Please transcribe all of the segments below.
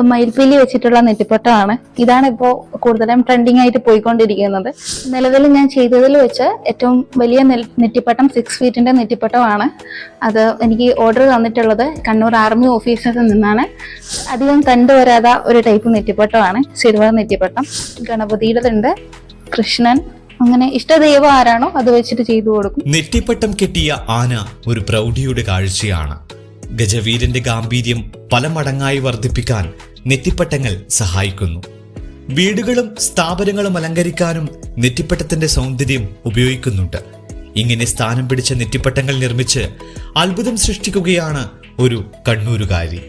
മയിൽപ്പീലി വെച്ചിട്ടുള്ള നെറ്റിപ്പട്ടമാണ് ഇതാണ് ഇപ്പോൾ കൂടുതലും ട്രെൻഡിങ് ആയിട്ട് പോയിക്കൊണ്ടിരിക്കുന്നത്. നിലവിൽ ഞാൻ ചെയ്തതിൽ വെച്ച് ഏറ്റവും വലിയ നെറ്റിപ്പട്ടം സിക്സ് ഫീറ്റിന്റെ നെറ്റിപ്പട്ടമാണ്. അത് എനിക്ക് ഓർഡർ തന്നിട്ടുള്ളത് കണ്ണൂർ ആർമി ഓഫീസിൽ നിന്നാണ്. അധികം കണ്ടുവരാത്ത ഒരു ടൈപ്പ് നെറ്റിപ്പട്ടമാണ് സിൽവർ നെറ്റിപ്പട്ടം. ഗണപതിയുടേതുണ്ട് കൃഷ്ണൻ. അങ്ങനെ ഇഷ്ടദൈവം ആരാണോ അത് വെച്ചിട്ട് ചെയ്തു കൊടുക്കും. നെറ്റിപ്പട്ടം കെട്ടിയ ആന ഒരു പ്രൗഢിയുടെ കാഴ്ചയാണ്. ഗജവീരന്റെ ഗാംഭീര്യം പല മടങ്ങായി വർദ്ധിപ്പിക്കാൻ നെറ്റിപ്പട്ടങ്ങൾ സഹായിക്കുന്നു. വീടുകളും സ്ഥാപനങ്ങളും അലങ്കരിക്കാനും നെറ്റിപ്പട്ടത്തിന്റെ സൗന്ദര്യം ഉപയോഗിക്കുന്നുണ്ട്. ഇങ്ങനെ സ്ഥാനം പിടിച്ച നെറ്റിപ്പട്ടങ്ങൾ നിർമ്മിച്ച് അത്ഭുതം സൃഷ്ടിക്കുകയാണ് ഒരു കണ്ണൂരുകാരി.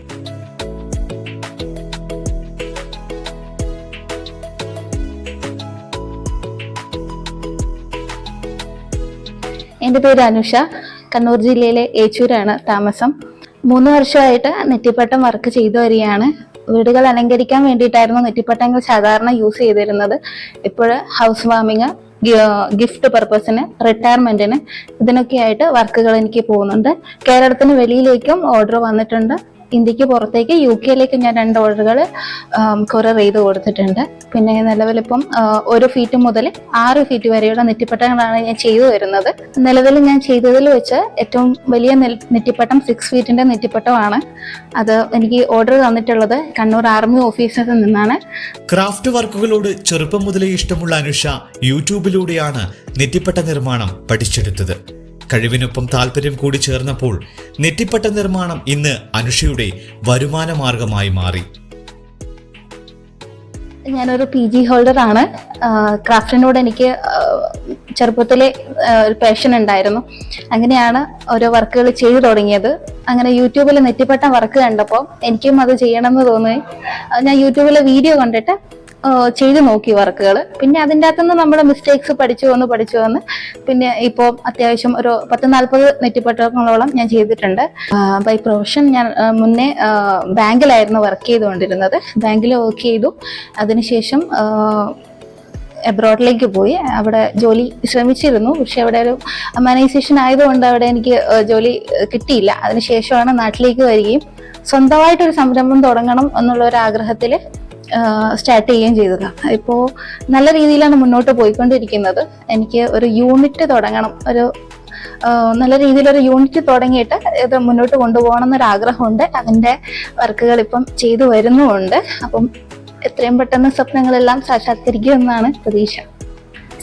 എന്റെ പേര് അനുഷ. കണ്ണൂർ ജില്ലയിലെ ഏച്ചൂരാണ് താമസം. മൂന്ന് വർഷമായിട്ട് നെറ്റിപ്പട്ടം വർക്ക് ചെയ്തു വരികയാണ്. വീടുകൾ അലങ്കരിക്കാൻ വേണ്ടിയിട്ടായിരുന്നു നെറ്റിപ്പട്ടങ്ങൾ സാധാരണ യൂസ് ചെയ്തിരുന്നത്. ഇപ്പോൾ ഹൗസ് വാമിങ് ഗിഫ്റ്റ് പർപ്പസിന് റിട്ടയർമെന്റിന് ഇതിനൊക്കെ ആയിട്ട് വർക്കുകൾ എനിക്ക് പോകുന്നുണ്ട്. കേരളത്തിന് വെളിയിലേക്കും ഓർഡർ വന്നിട്ടുണ്ട്. ഇന്ത്യയ്ക്ക് പുറത്തേക്ക് യു കെയിലേക്ക് ഞാൻ രണ്ട് ഓർഡറുകൾ കൊറിയർ ചെയ്ത് കൊടുത്തിട്ടുണ്ട്. പിന്നെ നിലവിലിപ്പം ഒരു ഫീറ്റ് മുതൽ ആറ് ഫീറ്റ് വരെയുള്ള നെറ്റിപ്പട്ടങ്ങളാണ് ഞാൻ ചെയ്തു വരുന്നത് നിലവിൽ ഞാൻ ചെയ്തതിൽ വെച്ച് ഏറ്റവും വലിയ നെറ്റിപ്പട്ടം സിക്സ് ഫീറ്റിന്റെ നെറ്റിപ്പട്ടമാണ്. അത് എനിക്ക് ഓർഡർ തന്നിട്ടുള്ളത് കണ്ണൂർ ആർമി ഓഫീസിൽ നിന്നാണ്. ക്രാഫ്റ്റ് വർക്കുകളോട് ചെറുപ്പം മുതലേ ഇഷ്ടമുള്ള അനുഷ യൂട്യൂബിലൂടെയാണ് നെറ്റിപ്പട്ട നിർമ്മാണം പഠിച്ചെടുത്തത്. കഴിവിനൊപ്പം താല്പര്യം കൂടി ചേർന്നപ്പോൾ നെറ്റിപ്പട്ട നിർമ്മാണം ഇന്ന് അനുഷയുടെ വരുമാന മാർഗമായി മാറി. ഞാനൊരു പി ജി ഹോൾഡർ ആണ് ക്രാഫ്റ്റിനോട് എനിക്ക് ചെറുപ്പത്തിലെ ഒരു പാഷൻ ഉണ്ടായിരുന്നു. അങ്ങനെയാണ് ഓരോ വർക്കുകൾ ചെയ്തു തുടങ്ങിയത്. അങ്ങനെ യൂട്യൂബിൽ നെറ്റിപ്പട്ട വർക്ക് കണ്ടപ്പോൾ എനിക്കും അത് ചെയ്യണമെന്ന് തോന്നി. ഞാൻ യൂട്യൂബിലെ വീഡിയോ കണ്ടിട്ട് ചെയ്തു നോക്കി വർക്കുകൾ പിന്നെ അതിന്റെ അകത്തുനിന്ന് നമ്മുടെ മിസ്റ്റേക്സ് പഠിച്ചു വന്ന് പഠിച്ചു വന്ന് പിന്നെ ഇപ്പോൾ അത്യാവശ്യം ഒരു പത്ത് നാൽപ്പത് നെറ്റിപ്പട്ടങ്ങളോളം ഞാൻ ചെയ്തിട്ടുണ്ട്. ബൈ പ്രൊഫഷൻ ഞാൻ മുന്നേ ബാങ്കിലായിരുന്നു വർക്ക് ചെയ്തുകൊണ്ടിരുന്നത്. ബാങ്കിൽ വർക്ക് ചെയ്തു. അതിനുശേഷം എബ്രോഡിലേക്ക് പോയി. അവിടെ ജോലി ശ്രമിച്ചിരുന്നു. പക്ഷെ അവിടെ ഒരു അമാനൈസേഷൻ ആയതുകൊണ്ട് അവിടെ എനിക്ക് ജോലി കിട്ടിയില്ല. അതിനുശേഷമാണ് നാട്ടിലേക്ക് വരികയും സ്വന്തമായിട്ടൊരു സംരംഭം തുടങ്ങണം എന്നുള്ള ഒരു ആഗ്രഹത്തിൽ സ്റ്റാർട്ട് ചെയ്യുകയും ചെയ്തത്. ഇപ്പോൾ നല്ല രീതിയിലാണ് മുന്നോട്ട് പോയിക്കൊണ്ടിരിക്കുന്നത്. എനിക്ക് ഒരു യൂണിറ്റ് തുടങ്ങണം. ഒരു നല്ല രീതിയിലൊരു യൂണിറ്റ് തുടങ്ങിയിട്ട് ഇത് മുന്നോട്ട് കൊണ്ടുപോകണം എന്നൊരു ആഗ്രഹമുണ്ട് അതിന്റെ വർക്കുകൾ ഇപ്പം ചെയ്തു വരുന്നുമുണ്ട്. അപ്പം എത്രയും പെട്ടെന്ന് സ്വപ്നങ്ങളെല്ലാം സാക്ഷാത്കരിക്കുമെന്നാണ് പ്രതീക്ഷ.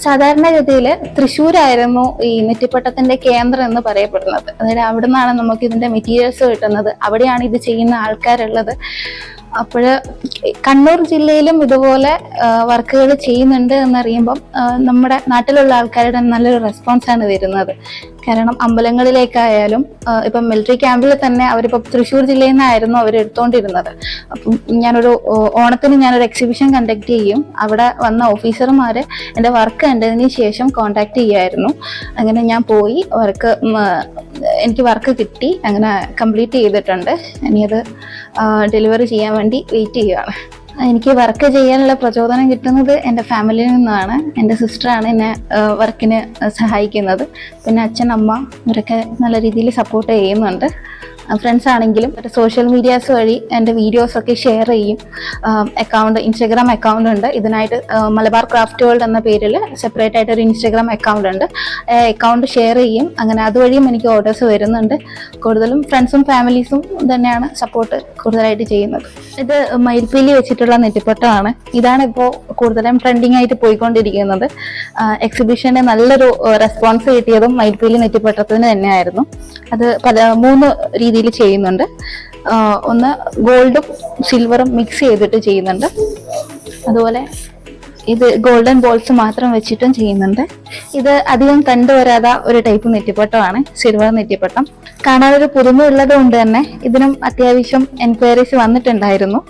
സാധാരണഗതിയിൽ തൃശ്ശൂരായിരുന്നു ഈ നെറ്റിപ്പട്ടത്തിന്റെ കേന്ദ്രം എന്ന് പറയപ്പെടുന്നത്. അതായത് അവിടെ നിന്നാണ് നമുക്ക് ഇതിന്റെ മെറ്റീരിയൽസ് കിട്ടുന്നത്. അവിടെയാണ് ഇത് ചെയ്യുന്ന ആൾക്കാരുള്ളത്. അപ്പോൾ കണ്ണൂർ ജില്ലയിലും ഇതുപോലെ വർക്കുകൾ ചെയ്യുന്നുണ്ട് എന്നറിയുമ്പം നമ്മുടെ നാട്ടിലുള്ള ആൾക്കാരുടെ നല്ലൊരു റെസ്പോൺസ് ആണ് വരുന്നത്. കാരണം അമ്പലങ്ങളിലേക്കായാലും ഇപ്പം മിലിറ്ററി ക്യാമ്പിൽ തന്നെ അവരിപ്പോൾ തൃശ്ശൂർ ജില്ലയിൽ നിന്നായിരുന്നു അവർ എടുത്തുകൊണ്ടിരുന്നത് അപ്പം ഞാനൊരു ഓണത്തിന് ഞാനൊരു എക്സിബിഷൻ കണ്ടക്ട് ചെയ്യും. അവിടെ വന്ന ഓഫീസർമാർ എന്റെ വർക്ക് കണ്ടതിന് ശേഷം കോണ്ടാക്ട് ചെയ്യായിരുന്നു. അങ്ങനെ ഞാൻ പോയി വർക്ക് എനിക്ക് വർക്ക് കിട്ടി. അങ്ങനെ കംപ്ലീറ്റ് ചെയ്തിട്ടുണ്ട്. ഇനി അത് ഡെലിവറി ചെയ്യാൻ വേണ്ടി വെയിറ്റ് ചെയ്യുകയാണ് എനിക്ക് വർക്ക് ചെയ്യാനുള്ള പ്രചോദനം കിട്ടുന്നത് എന്റെ ഫാമിലിയിൽ നിന്നാണ്. എന്റെ സിസ്റ്ററാണ് എന്നെ വർക്കിന് സഹായിക്കുന്നത്. പിന്നെ അച്ഛൻ അമ്മ ഇവരൊക്കെ നല്ല രീതിയിൽ സപ്പോർട്ട് ചെയ്യുന്നുണ്ട്. ഫ്രണ്ട്സ് ആണെങ്കിലും സോഷ്യൽ മീഡിയാസ് വഴി എന്റെ വീഡിയോസ് ഒക്കെ ഷെയർ ചെയ്യും. അക്കൗണ്ട് ഇൻസ്റ്റഗ്രാം അക്കൗണ്ട് ഉണ്ട്. ഇതിനായിട്ട് മലബാർ ക്രാഫ്റ്റ് വേൾഡ് എന്ന പേരിൽ സെപ്പറേറ്റ് ആയിട്ട് ഒരു ഇൻസ്റ്റഗ്രാം അക്കൗണ്ട് ഉണ്ട്. അക്കൗണ്ട് ഷെയർ ചെയ്യും. അങ്ങനെ അതുവഴിയും എനിക്ക് ഓർഡേഴ്സ് വരുന്നുണ്ട്. കൂടുതലും ഫ്രണ്ട്സും ഫാമിലീസും തന്നെയാണ് സപ്പോർട്ട് കൂടുതലായിട്ട് ചെയ്യുന്നത്. ഇത് മയിൽപ്പീലി വെച്ചിട്ടുള്ള നെറ്റിപ്പട്ടമാണ്. ഇതാണ് ഇപ്പോൾ കൂടുതലും ട്രെൻഡിങ് ആയിട്ട് പോയിക്കൊണ്ടിരിക്കുന്നത്. എക്സിബിഷന് നല്ലൊരു റെസ്പോൺസ് കിട്ടിയതും മയിൽപ്പീലി നെറ്റിപ്പട്ടത്തിന് തന്നെയായിരുന്നു. അത് പല മൂന്ന് രീതിയിൽ ചെയ്യുന്നുണ്ട്. ഒന്ന് ഗോൾഡും സിൽവറും മിക്സ് ചെയ്തിട്ട് ചെയ്യുന്നുണ്ട്. അതുപോലെ ഇത് ഗോൾഡൻ ബോൾസ് മാത്രം വെച്ചിട്ടും ചെയ്യുന്നുണ്ട്. ഇത് അധികം കണ്ടുവരാത്ത ഒരു ടൈപ്പ് നെറ്റിപ്പട്ടമാണ് സിൽവർ നെറ്റിപ്പട്ടം. കാണാനൊരു പുതുമ ഉള്ളത് കൊണ്ട് തന്നെ ഇതിനും അത്യാവശ്യം എൻക്വയറീസ് വന്നിട്ടുണ്ടായിരുന്നു.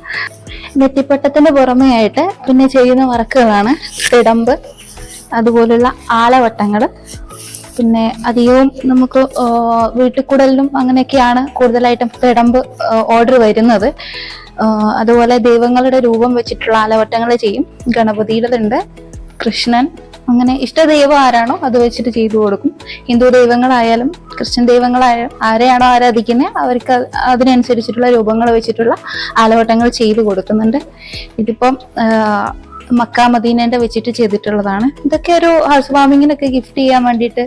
നെറ്റിപ്പട്ടത്തിന് പുറമെയായിട്ട് പിന്നെ ചെയ്യുന്ന വർക്കുകളാണ് തിടമ്പ് അതുപോലുള്ള ആലവട്ടങ്ങൾ പിന്നെ അധികവും നമുക്ക് വീട്ടുകൂടലിനും അങ്ങനെയൊക്കെയാണ് കൂടുതലായിട്ടും പിടമ്പ് ഓർഡർ വരുന്നത്. അതുപോലെ ദൈവങ്ങളുടെ രൂപം വെച്ചിട്ടുള്ള ആലവട്ടങ്ങൾ ചെയ്യും. ഗണപതിയുടേതുണ്ട്. കൃഷ്ണൻ അങ്ങനെ ഇഷ്ട ദൈവം ആരാണോ അത് വെച്ചിട്ട് ചെയ്തു കൊടുക്കും. ഹിന്ദു ദൈവങ്ങളായാലും ക്രിസ്ത്യൻ ദൈവങ്ങളായാലും ആരെയാണോ ആരാധിക്കുന്നത് അവർക്ക് അത് അതിനനുസരിച്ചിട്ടുള്ള രൂപങ്ങൾ വെച്ചിട്ടുള്ള ആലവട്ടങ്ങൾ ചെയ്തു കൊടുക്കുന്നുണ്ട്. ഇതിപ്പം മക്ക മദീനന്റെ വെച്ചിട്ട് ചെയ്തിട്ടുള്ളതാണ്. ഇതൊക്കെ ഒരു ഹൗസ് വാമിങ്ങിനൊക്കെ ഗിഫ്റ്റ് ചെയ്യാൻ വേണ്ടിയിട്ട്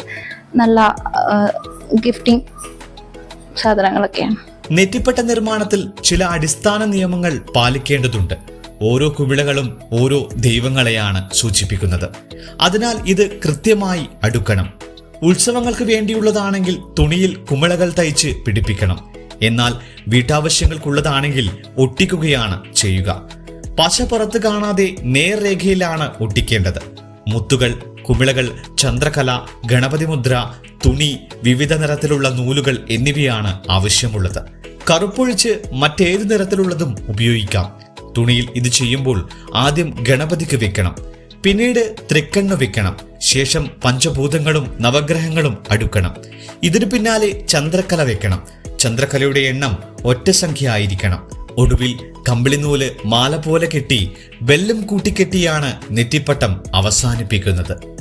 നല്ല ഗിഫ്റ്റിംഗ് സാധനങ്ങളൊക്കെയാണ്. നെറ്റിപ്പട്ട നിർമ്മാണത്തിൽ ചില അടിസ്ഥാന നിയമങ്ങൾ പാലിക്കേണ്ടതുണ്ട്. ഓരോ കുവിളകളും ഓരോ ദൈവങ്ങളെയാണ് സൂചിപ്പിക്കുന്നത്. അതിനാൽ ഇത് കൃത്യമായി അടുക്കണം. ഉത്സവങ്ങൾക്ക് വേണ്ടിയുള്ളതാണെങ്കിൽ തുണിയിൽ കുമിളകൾ തയ്ച്ച് പിടിപ്പിക്കണം. എന്നാൽ വീട്ടാവശ്യങ്ങൾക്കുള്ളതാണെങ്കിൽ ഒട്ടിക്കുകയാണ് ചെയ്യുക. പശ പുറത്ത് കാണാതെ നേർരേഖയിലാണ് ഒട്ടിക്കേണ്ടത്. മുത്തുകൾ കുമിളകൾ ചന്ദ്രകല ഗണപതി മുദ്ര തുണി വിവിധ നിറത്തിലുള്ള നൂലുകൾ എന്നിവയാണ് ആവശ്യമുള്ളത്. കറുപ്പൊഴിച്ച് മറ്റേത് നിറത്തിലുള്ളതും ഉപയോഗിക്കാം. തുണിയിൽ ഇത് ചെയ്യുമ്പോൾ ആദ്യം ഗണപതിക്ക് വെക്കണം പിന്നീട് തൃക്കണ്ണു വെക്കണം ശേഷം പഞ്ചഭൂതങ്ങളും നവഗ്രഹങ്ങളും അടുക്കണം. ഇതിനു പിന്നാലെ ചന്ദ്രക്കല വെക്കണം. ചന്ദ്രക്കലയുടെ എണ്ണം ഒറ്റ സംഖ്യ ആയിരിക്കണം. ഒടുവിൽ കമ്പിളിനൂൽ മാല പോലെ കെട്ടി ബെല്ലും കൂട്ടിക്കെട്ടിയാണ് നെറ്റിപ്പട്ടം അവസാനിപ്പിക്കുന്നത്.